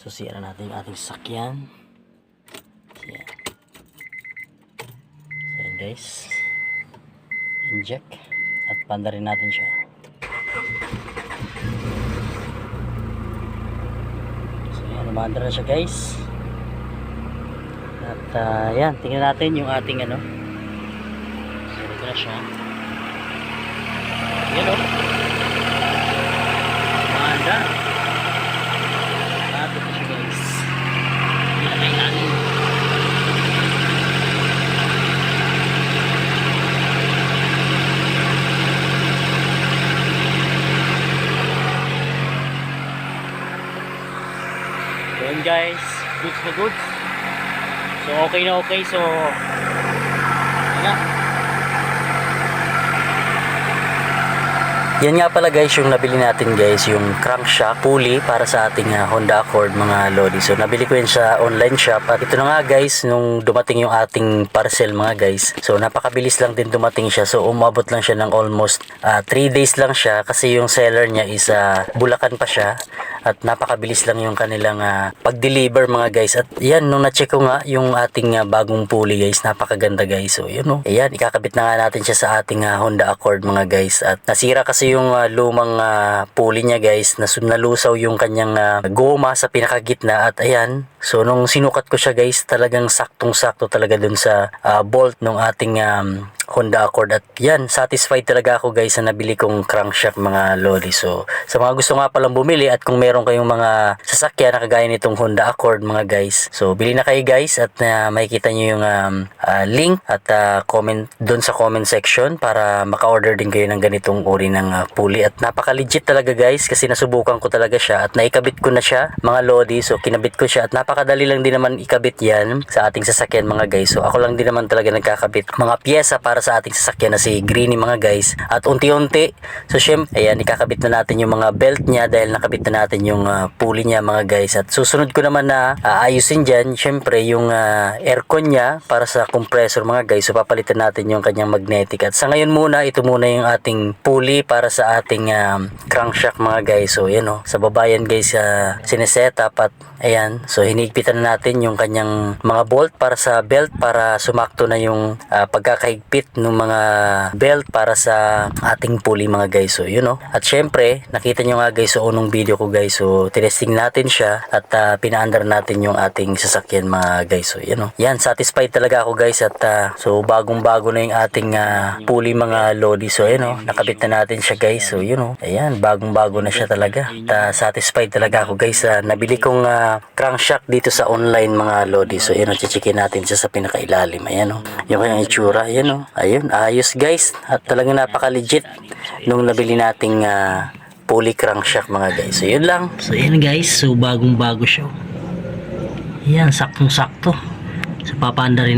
Susiyan na natin yung ating sakyan. Yan. So yan guys. Inject. At panda rin natin siya. So yan, umandar na siya guys. At ah, yan, tingnan natin yung ating ano. Ito na siya. Yan o. Umandar. At ito siya guys. Yan ay natin. So yun guys, goods na goods. So okay na okay, so. Yan nga pala guys yung nabili natin guys yung crankshaft pulley para sa ating ah, Honda Accord mga lodi. So nabili ko yun sa online shop at ito na nga guys nung dumating yung ating parcel mga guys. So napakabilis lang din dumating siya. So umabot lang siya ng almost 3 days lang siya kasi yung seller niya is ah, Bulacan pa siya at napakabilis lang yung kanilang ah, pag-deliver mga guys. At yan nung na-check ko nga yung ating ah, bagong pulley guys, napakaganda guys. So yun oh. Ayan, ikakabit na nga natin siya sa ating ah, Honda Accord mga guys. At nasira kasi yung ah, lumang ah, pulley niya guys, nas nalusaw yung kanyang ah, goma sa pinakagitna at ayan. So nung sinukat ko siya guys, talagang saktong-sakto talaga dun sa ah, bolt ng ating um, Honda Accord at yan, satisfied talaga ako guys sa nabili kong crankshaft mga lodi. So, sa mga gusto nga palang bumili at kung meron kayong mga sasakyan na kagaya nitong Honda Accord mga guys. So, bili na kayo guys at uh, makikita nyo yung um, ah, link at ah, comment doon sa comment section para maka-order din kayo ng ganitong uri ng ah, pulley. At napaka-legit talaga guys kasi nasubukan ko talaga siya at naikabit ko na siya mga lodi. So, kinabit ko siya at napakadali lang din naman ikabit yan sa ating sasakyan mga guys. So, ako lang din naman talaga nagkakabit mga pyesa para sa ating sasakyan na si Greeny mga guys. At unti-unti, so syempre, ayan, ikakabit na natin yung mga belt niya dahil nakabit na natin yung ah, pulley niya mga guys. At susunod ko naman na aayusin dyan, syempre, yung ah, aircon niya para sa compressor mga guys. So papalitan natin yung kanyang magnetic. At sa ngayon muna, ito muna yung ating pulley para sa ating ah, crankshaft mga guys. So yan o, sa baba yan guys, uh, sineset up at ayan. So hinigpitan na natin yung kanyang mga bolt para sa belt para sumakto na yung ah, pagkakahigpit ng mga belt para sa ating pulley mga guys. So yun o. At syempre, nakita nyo nga guys sa unong video ko guys. So tinesting natin siya at uh, pinaandar natin yung ating sasakyan mga guys. So yan o. Yan, satisfied talaga ako guys at ah, so bagong bago na yung ating ah, pulley mga lodi. So yan o. Nakabit na natin siya guys. So yun o. Ayan, bagong bago na siya talaga. At ah, satisfied talaga ako guys. sa nabili kong ah, crankshaft dito sa online mga lodi. So yan o. Chichikin natin siya sa pinakailalim. Ayan o. Yung kanyang itsura. Ayan o. Ayun, ayos guys. At talagang napaka-legit nung nabili nating ah, pulley crankshaft mga guys. So yun lang. So yan guys. So bagong bago siya. Yan, saktong sakto. So papanda rin